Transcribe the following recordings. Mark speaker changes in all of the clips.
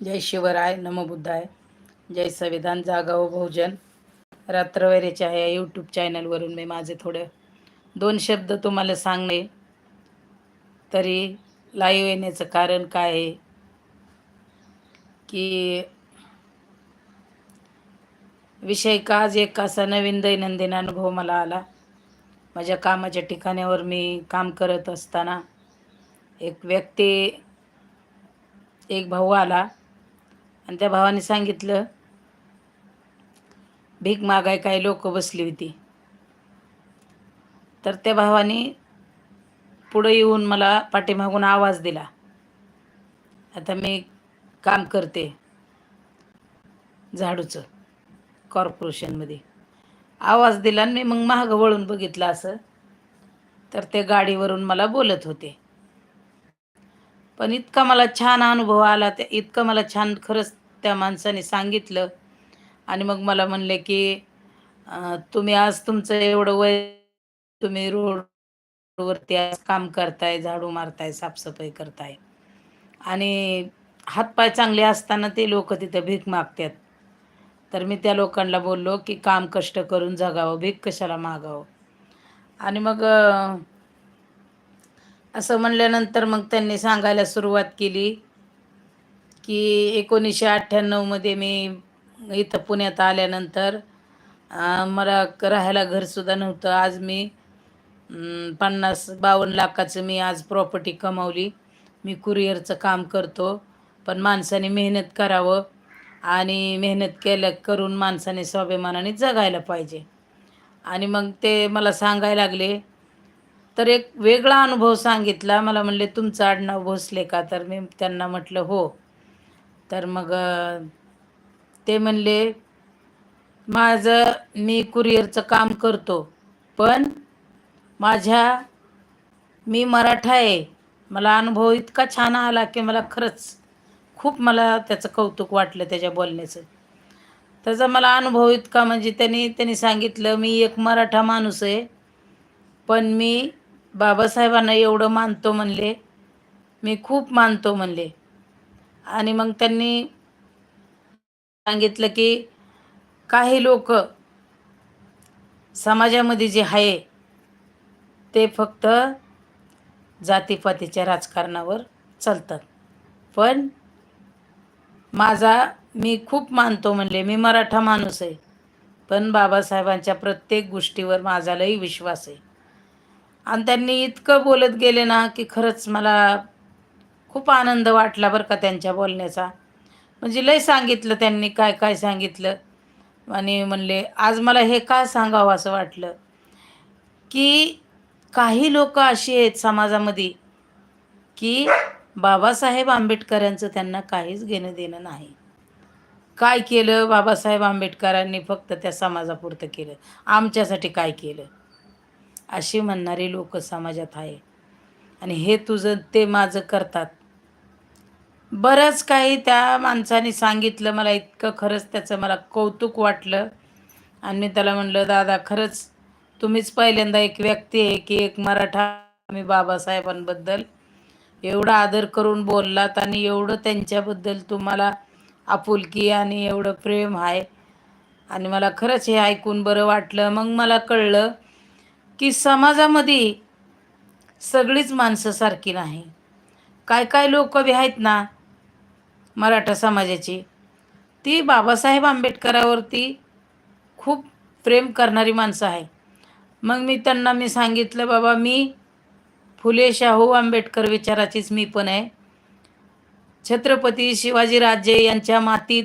Speaker 1: जय शिवराय नमबुद्धाय जय संविधान जागाव बहुजन रात्रवैरेच्या या यूट्यूब चॅनलवरून मी माझे थोडे दोन शब्द तुम्हाला सांगणे. तरी लाईव्ह येण्याचं कारण काय आहे? की विषय का आज एक असा नवीन दैनंदिन अनुभव मला आला? माझ्या कामाच्या ठिकाणावर मी काम करत असताना एक व्यक्ती एक भाऊ आला. आणि त्या भावाने सांगितलं भीक मागाय काही लोक बसली होती. तर त्या भावाने पुढं येऊन मला पाठीमागून आवाज दिला आता मी काम करते झाडूचं कॉर्पोरेशनमध्ये. आवाज दिला आणि मी मग महाग वळून बघितलं असं. तर ते गाडीवरून मला बोलत होते. पण इतका मला छान अनुभव आला त्या इतकं मला छान खरंच त्या माणसाने सांगितलं. आणि मग मला म्हणले की तुम्ही आज तुमचं एवढं वय तुम्ही रोडवरती आज काम करताय झाडू मारताय साफसफाई करताय. आणि हातपाय चांगले असताना ते लोक तिथं भीक मागतात. तर मी त्या लोकांना बोललो की काम कष्ट करून जगावं भीक कशाला मागावं? आणि मग असं म्हणल्यानंतर मग त्यांनी सांगायला सुरुवात केली की एकोणीसशे अठ्ठ्याण्णवमध्ये मी इथं पुण्यात आल्यानंतर मला राहायला घरसुद्धा नव्हतं. आज मी पन्नास बावन्न लाखाचं मी आज प्रॉपर्टी कमावली. मी कुरिअरचं काम करतो पण माणसाने मेहनत करावं आणि मेहनत केल्या करून माणसाने स्वाभिमानाने जगायला पाहिजे. आणि मग ते मला सांगायला लागले तर एक वेगळा अनुभव सांगितला. मला म्हणले तुमचं आडनाव भोसले का? तर मी त्यांना म्हटलं हो. तर मग ते म्हणले माझं मी कुरिअरचं काम करतो पण माझ्या मी मराठा आहे. मला अनुभव इतका छान आला की मला खरंच खूप मला त्याचं कौतुक वाटलं त्याच्या बोलण्याचं. त्याचा मला अनुभव इतका म्हणजे त्यांनी त्यांनी सांगितलं मी एक मराठा माणूस आहे पण मी बाबासाहेबांना एवढं मानतो म्हणले. मी खूप मानतो म्हणले. आणि मग त्यांनी सांगितलं की काही लोक समाजामध्ये जे आहे ते फक्त जातीपातीच्या राजकारणावर चालतात. पण माझा मी खूप मानतो म्हणले. मी मराठा माणूस आहे. पण बाबासाहेबांच्या प्रत्येक गोष्टीवर माझा लई विश्वास आहे. आणि त्यांनी इतकं बोलत गेले ना की खरंच मला खूप आनंद वाटला बरं का त्यांच्या बोलण्याचा. म्हणजे लय सांगितलं त्यांनी काय काय सांगितलं. आणि म्हणले आज मला हे का सांगावं असं वाटलं? की काही लोक अशी आहेत समाजामध्ये की बाबासाहेब आंबेडकरांचं त्यांना काहीच घेणं देणं नाही. काय केलं बाबासाहेब आंबेडकरांनी फक्त त्या समाजापुरतं केलं? आमच्यासाठी काय केलं? अशी म्हणणारी लोक समाजात आहे. आणि हे तुझं ते माझं करतात. बरंच काही त्या माणसाने सांगितलं मला इतकं खरंच त्याचं मला कौतुक वाटलं. आणि मी त्याला म्हणलं दादा खरंच तुम्हीच पहिल्यांदा एक व्यक्ती आहे की एक मराठा मी बाबासाहेबांबद्दल एवढा आदर करून बोललात आणि एवढं त्यांच्याबद्दल तुम्हाला आपुलकी आणि एवढं प्रेम आहे. आणि मला खरंच हे ऐकून बरं वाटलं. मग मला कळलं की समाजामध्ये सगळीच माणसं सारखी नाही. काय काय लोक बी आहेत ना मराठा समाजाची ती बाबासाहेब आंबेडकरावरती खूप प्रेम करणारी माणसं आहे. मग मी त्यांना मी सांगितलं बाबा मी फुले शाहू आंबेडकर विचाराचीच मी पण आहे. छत्रपती शिवाजीराजे यांच्या मातीत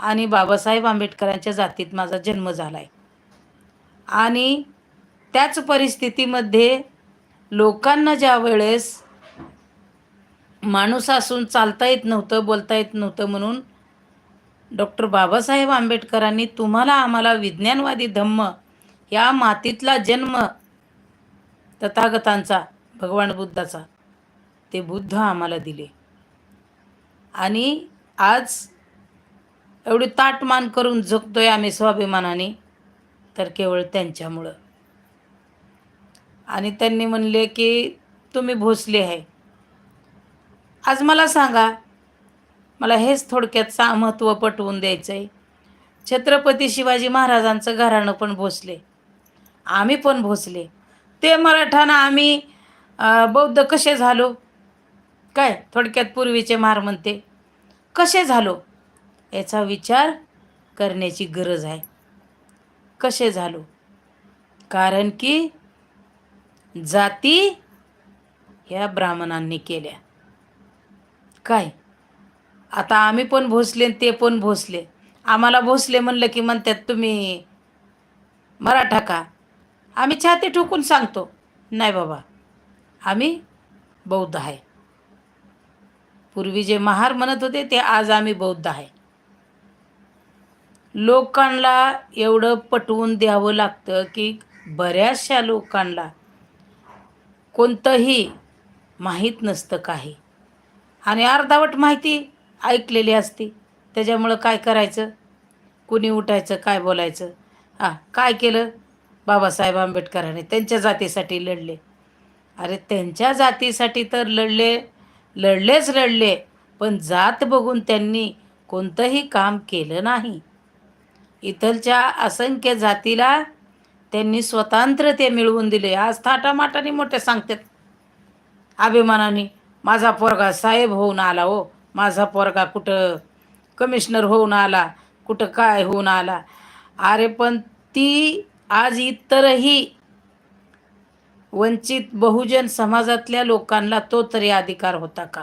Speaker 1: आणि बाबासाहेब आंबेडकरांच्या जातीत माझा जन्म झाला आहे आणि त्याच परिस्थितीमध्ये लोकांना ज्या वेळेस माणूस असून चालता येत नव्हतं बोलता येत नव्हतं म्हणून डॉक्टर बाबासाहेब आंबेडकरांनी तुम्हाला आम्हाला विज्ञानवादी धम्म या मातीतला जन्म तथागतांचा भगवान बुद्धाचा ते बुद्ध आम्हाला दिले. आणि आज एवढी ताटमान करून जगतोय आम्ही स्वाभिमानाने तर केवळ त्यांच्यामुळं. आणि त्यांनी म्हणले की तुम्ही भोसले आहे. आज मला सांगा मला हेच थोडक्यात सा महत्त्व पटवून द्यायचं आहे छत्रपती शिवाजी महाराजांचं घराणं पण भोसले. आम्ही पण भोसले. ते मराठानं आम्ही बौद्ध कसे झालो? काय थोडक्यात पूर्वीचे महार म्हणते. कसे झालो? याचा विचार करण्याची गरज आहे. कसे झालो? कारण की जाती ह्या ब्राह्मणांनी केल्या. काय? आता आम्ही पण भोसले आणि ते पण भोसले. आम्हाला भोसले म्हणलं की म्हणतात तुम्ही मराठा का? आम्ही छाती ठोकून सांगतो. नाही बाबा आम्ही बौद्ध आहे. पूर्वी जे महार म्हणत होते ते आज आम्ही बौद्ध आहे. लोकांना एवढं पटवून द्यावं लागतं की बऱ्याचशा लोकांना कोणतंही माहीत नसतं काही. आणि अर्धावट माहिती ऐकलेली असते. त्याच्यामुळं काय करायचं? कुणी उठायचं? काय बोलायचं? हां काय केलं? बाबासाहेब आंबेडकरांनी त्यांच्या जातीसाठी लढले. अरे त्यांच्या जातीसाठी तर लढले लढलेच लढले. पण जात बघून त्यांनी कोणतंही काम केलं नाही. इथलच्या असंख्य जातीला त्यांनी स्वतंत्र ते मिळवून दिले. आज थाटामाटाने मोठे सांगतात. अभिमानाने माझा पोरगा साहेब होऊन आला हो. माझा पोरगा कुठं कमिशनर होऊन आला कुठं काय होऊन आला. अरे पण ती आज इतरही वंचित बहुजन समाजातल्या लोकांना तो तरी अधिकार होता का?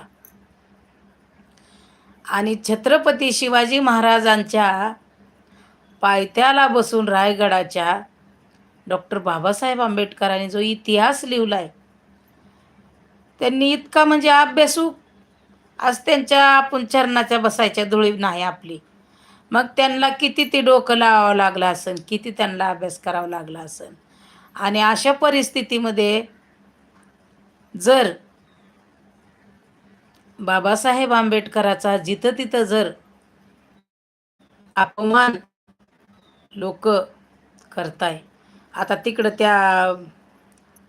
Speaker 1: आणि छत्रपती शिवाजी महाराजांच्या पायथ्याला बसून रायगडाच्या डॉक्टर बाबासाहेब आंबेडकरांनी जो इतिहास लिहिला आहे त्यांनी इतका म्हणजे अभ्यासू आज त्यांच्या आपण चरणाच्या बसायच्या धुळी नाही आपली. मग त्यांना किती ते डोकं लावावं लागलं असेल किती त्यांना अभ्यास करावा लागला असेल आणि अशा परिस्थितीमध्ये जर बाबासाहेब आंबेडकराचा जिथं तिथं जर अपमान लोक करताय आता तिकडं त्या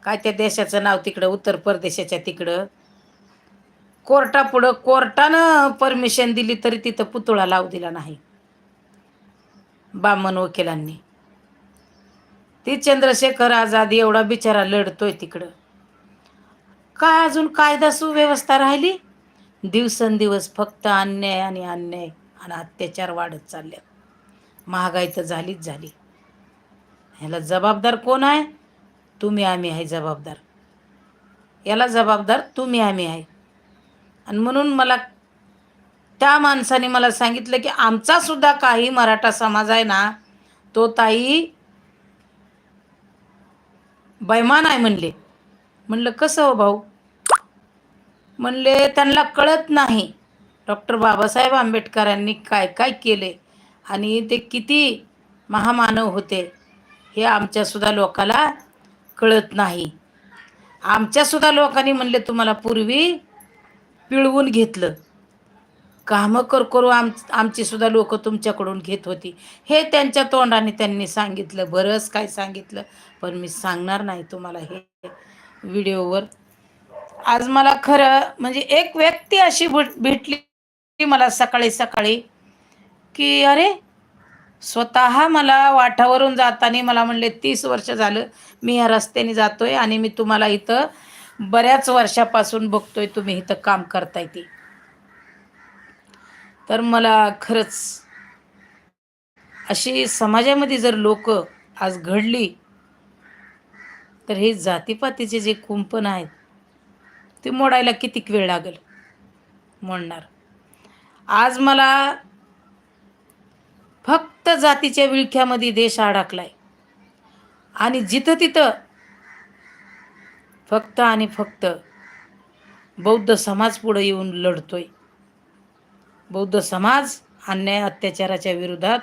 Speaker 1: काय त्या देशाचं नाव तिकडं उत्तर प्रदेशाच्या तिकडं? कोर्टापुढं कोर्टानं परमिशन दिली तरी तिथं पुतळा लावू दिला नाही. बामन वकिलांनी. ती चंद्रशेखर आझाद एवढा बिचारा लढतोय तिकडं. काय अजून कायदा सुव्यवस्था राहिली? दिवसेंदिवस फक्त अन्याय आणि अन्याय आणि अत्याचार वाढत चालले महागाई तर झालीच झाली. ह्याला जबाबदार कोण आहे? तुम्ही आम्ही आहे जबाबदार. याला जबाबदार तुम्ही आम्ही आहे. आणि म्हणून मला त्या माणसाने मला सांगितलं की आमचासुद्धा काही मराठा समाज आहे ना तो ताई बैमान आहे म्हणले. म्हणलं कसं हो भाऊ? म्हणले त्यांना कळत नाही. डॉक्टर बाबासाहेब आंबेडकरांनी काय काय केले आणि ते किती महामानव होते. हे आमच्यासुद्धा लोकाला कळत नाही. आमच्यासुद्धा लोकांनी म्हणले तुम्हाला पूर्वी पिळवून घेतलं. कामं कर करू आम आमची सुद्धा लोक तुमच्याकडून घेत होती. हे त्यांच्या तोंडाने त्यांनी सांगितलं. बरंच काय सांगितलं पण मी सांगणार नाही तुम्हाला हे व्हिडिओवर. आज मला खरं म्हणजे एक व्यक्ती अशी भेट भेटली मला सकाळी सकाळी की अरे स्वतः मला वाठावरून जाताना मला म्हणले तीस वर्ष झालं मी या रस्त्याने जातोय आणि मी तुम्हाला इथं बऱ्याच वर्षापासून बघतोय तुम्ही इथं काम करताय ते. तर मला खरंच अशी समाजामध्ये जर लोक आज घडली तर हे जातीपातीचे जे कुंपण आहेत ते मोडायला किती वेळ लागेल? मोडणार. आज मला फक्त जातीच्या विळख्यामध्ये देश अडकलाय. आणि जिथं तिथं फक्त आणि फक्त बौद्ध समाज पुढे येऊन लढतोय. बौद्ध समाज अन्याय अत्याचाराच्या विरोधात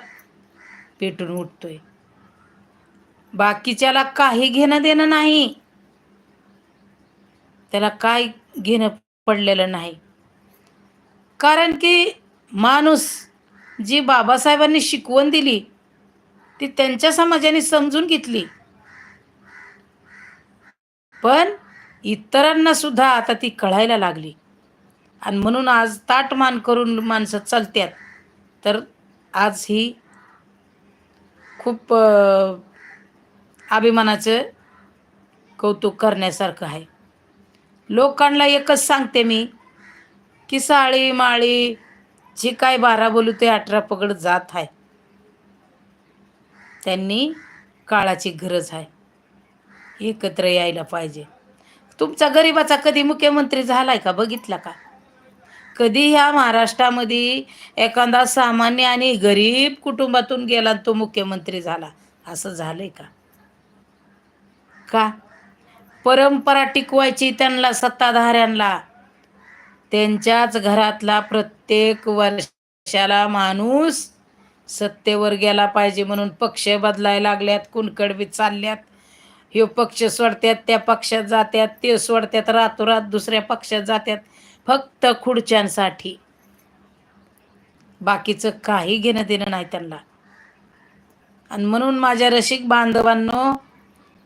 Speaker 1: पेटून उठतोय. बाकीच्याला काही घेणं देणं नाही. त्याला काय घेणं पडलेलं नाही. कारण की माणूस जी बाबासाहेबांनी शिकवण दिली ती त्यांच्या समाजाने समजून घेतली. पण इतरांना सुद्धा आता ती कळायला लागली. आणि म्हणून आज ताटमान करून माणसं चालतात तर आज ही खूप अभिमानाचं कौतुक करण्यासारखं आहे. लोकांना एकच सांगते मी की साळी माळी जी काय बारा बोलू ते अठरा पगड जात आहे त्यांनी काळाची गरज आहे एकत्र यायला पाहिजे. तुमचा गरिबाचा कधी मुख्यमंत्री झालाय का? बघितला का? कधी ह्या महाराष्ट्रामध्ये एखादा सामान्य आणि गरीब कुटुंबातून गेला आणि तो मुख्यमंत्री झाला? असं झालंय का? का? परंपरा टिकवायची त्यांना सत्ताधाऱ्यांना. त्यांच्याच घरातला प्रत्येक वर्षाला माणूस सत्तेवर गेला पाहिजे म्हणून पक्ष बदलायला लागल्यात कुणकडबी चालल्यात. हे पक्ष सोडत्यात त्या पक्षात जात्यात ते सोडत्यात रातोरात दुसऱ्या पक्षात जात्यात फक्त खुर्च्यांसाठी. बाकीचं काही घेणं देणं नाही त्यांना. आणि म्हणून माझ्या रसिक बांधवांनो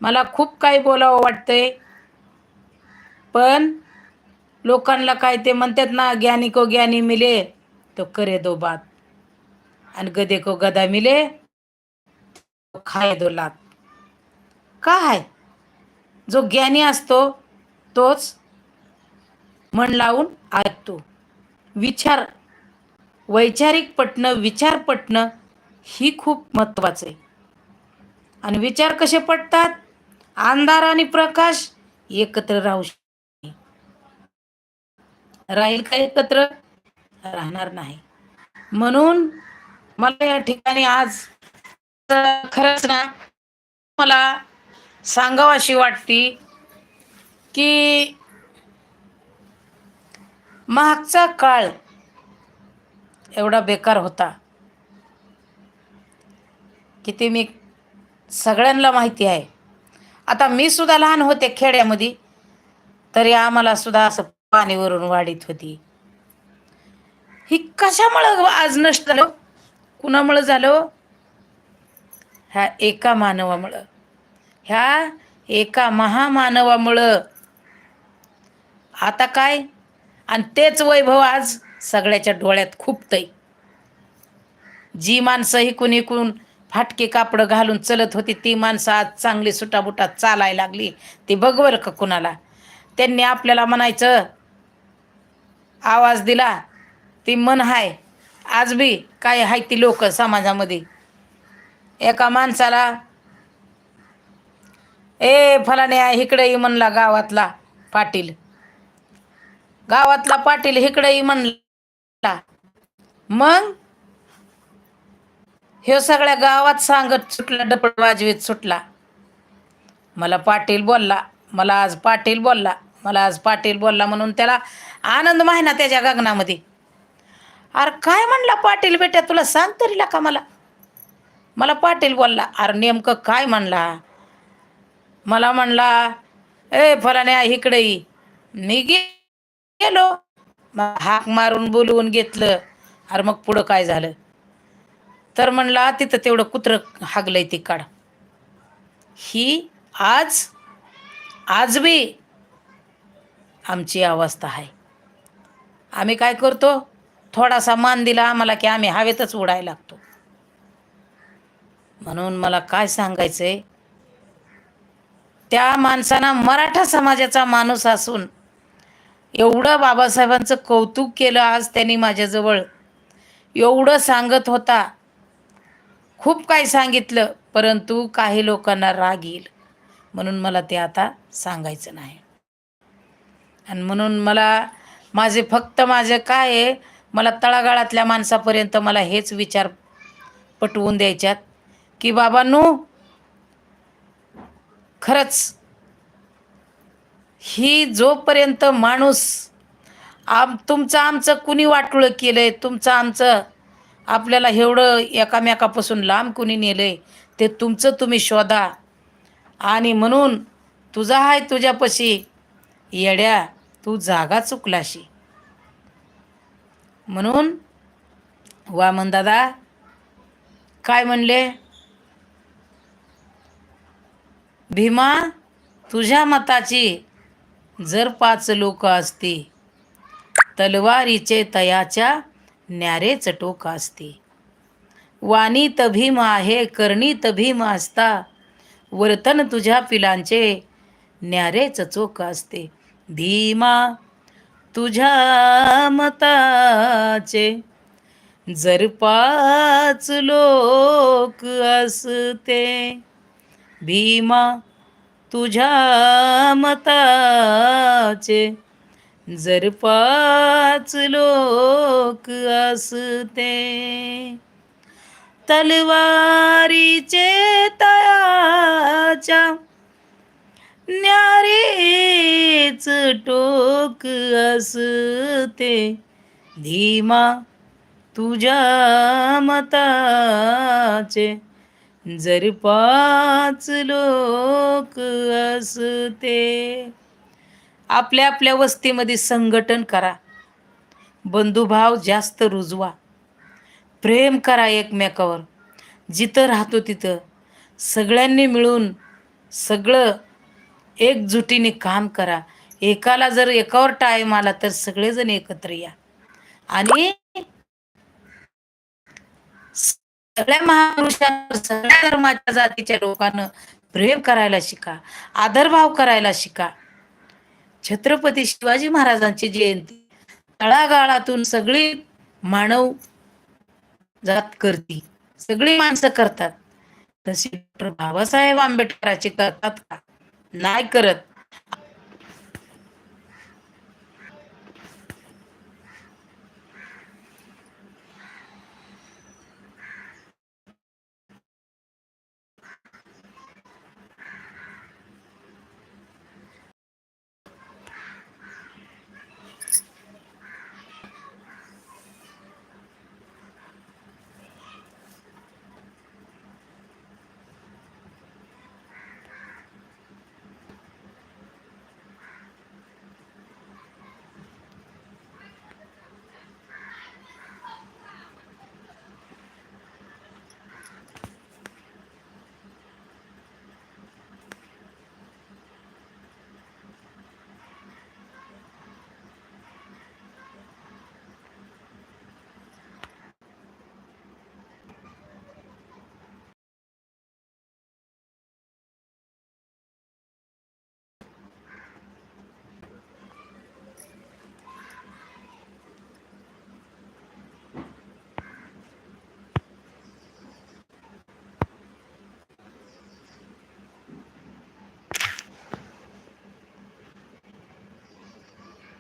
Speaker 1: मला खूप काही बोलावं वाटतंय. पण लोकांना काय ते म्हणतात ना ज्ञानी को ज्ञानी मिले तो करे दो बात. आणि गदे को गदा मिले तो खाय दो लात. काय जो ज्ञानी असतो तोच मन लावून ऐकतो. विचार वैचारिक पटणं विचार पटणं ही खूप महत्त्वाचं आहे. आणि विचार कसे पटतात? अंधार आणि प्रकाश एकत्र राहू शकतो राहील का एकत्र? राहणार नाही. म्हणून मला या ठिकाणी आज खरंच ना मला सांगावाशी वाटती की मागचा काळ एवढा बेकार होता की ते मी सगळ्यांना माहिती आहे. आता मी सुद्धा लहान होते खेड्यामध्ये तरी आम्हाला सुद्धा असं पाणीवरून वाढीत होती. ही कशामुळं आज नष्ट झालं? कुणामुळं झालं? ह्या एका मानवामुळं. ह्या एका महामानवामुळं. आता काय? आणि तेच वैभव आज सगळ्याच्या डोळ्यात खुपतंय. जी माणसं इकून इकून फाटके कापडं घालून चलत होती ती माणसं आज चांगली सुटाबुटात चालायला लागली. ती बघवर का कुणाला. त्यांनी आपल्याला म्हणायचं आवाज दिला ती मन हाय. आज बी काय हाय ती लोक समाजामध्ये. एका माणसाला ए फलाने इकडे म्हणला गावातला पाटील. गावातला पाटील इकडे म्हणला. मग? ह्यो सगळ्या गावात सांगत सुटला डपड वाजवीत सुटला. मला पाटील बोलला मला आज पाटील बोलला. मला आज पाटील बोलला म्हणून त्याला आनंद माहिना त्याच्या गगनामध्ये. अरे काय म्हणला पाटील बेट्या तुला सांग तरी का मला. मला पाटील बोलला अरे नेमकं काय म्हणला? मला म्हणला ए फलाने इकडे निघे मी गे गेलो. मग हाक मारून बोलवून घेतलं. अरे मग पुढं काय झालं? तर म्हणला तिथं तेवढं कुत्रं हागलंय ती काढ. ही आज आज बी आमची अवस्था आहे. आम्ही काय करतो? थोडासा मान दिला आम्हाला की आम्ही हवेतच उडायला लागतो. म्हणून मला काय सांगायचं आहे त्या माणसानं मराठा समाजाचा माणूस असून एवढं बाबासाहेबांचं कौतुक केलं आज त्यांनी माझ्याजवळ. एवढं सांगत होता. खूप काही सांगितलं परंतु काही लोकांना राग येईल. म्हणून मला ते आता सांगायचं नाही. आणि म्हणून मला माझे फक्त माझे काय आहे मला तळागाळातल्या माणसापर्यंत मला हेच विचार पटवून द्यायच्यात की बाबांनो खरंच ही जोपर्यंत माणूस आम तुमचं आमचं कुणी वाटुळं केलं आहे तुमचं आमचं आपल्याला एवढं एकामेकापासून लांब कुणी नेलं आहे ते तुमचं तुम्ही शोधा. आणि म्हणून तुझा आहे तुझ्यापाशी येड्या. तू जागा चुकलाशी. म्हणून वामन दादा काय म्हणले? भीमा तुझ्या मताची जर पाच लोक असती तलवारीचे तयाच्या न्यारे चटोक असती. वाणीत भीम आहे करणीत भीम असता वर्तन तुझ्या पिलांचे न्यारे चचोक असते. भीमा तुझ्या मताचे जर पाच लोक असते. भीमा तुझ्या मताचे जर पाच लोक असते. तलवारीचे तयाच्या न्यारेच टोक असते. धीमा तुझ्या मताचे जर पाच लोक असते. आपल्या आपल्या वस्तीमध्ये संघटन करा. बंधुभाव जास्त रुजवा. प्रेम करा एकमेकावर. जिथं राहतो तिथं. सगळ्यांनी मिळून सगळं एकजुटीने काम करा. एकाला जर एकावर टाईम आला तर सगळेजण एकत्र या. आणि सगळ्या महापुरुषांवर सगळ्या धर्माच्या जातीच्या लोकांना प्रेम करायला शिका. आदरभाव करायला शिका. छत्रपती शिवाजी महाराजांची जयंती तळागाळातून सगळी मानव जात करती. सगळी माणसं करतात. तशी डॉक्टर बाबासाहेब आंबेडकराची करतात का? नाही करत.